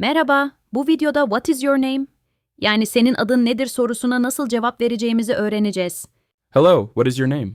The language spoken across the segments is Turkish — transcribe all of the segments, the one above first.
Merhaba, bu videoda What is your name? Yani senin adın nedir sorusuna nasıl cevap vereceğimizi öğreneceğiz. Hello, what is your name?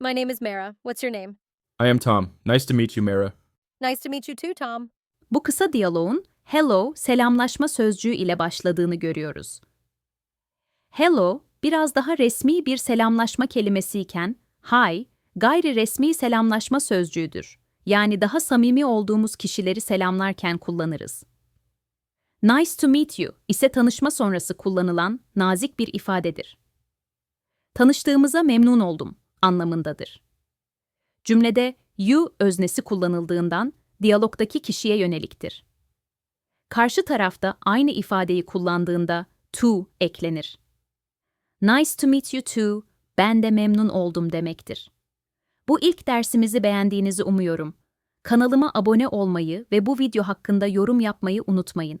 My name is Mara. What's your name? I am Tom. Nice to meet you, Mara. Nice to meet you too, Tom. Bu kısa diyaloğun hello selamlaşma sözcüğü ile başladığını görüyoruz. Hello biraz daha resmi bir selamlaşma kelimesiyken hi gayri resmi selamlaşma sözcüğüdür. Yani daha samimi olduğumuz kişileri selamlarken kullanırız. Nice to meet you ise tanışma sonrası kullanılan nazik bir ifadedir. Tanıştığımıza memnun oldum anlamındadır. Cümlede you öznesi kullanıldığından diyalogdaki kişiye yöneliktir. Karşı tarafta aynı ifadeyi kullandığında to eklenir. Nice to meet you too, ben de memnun oldum demektir. Bu ilk dersimizi beğendiğinizi umuyorum. Kanalıma abone olmayı ve bu video hakkında yorum yapmayı unutmayın.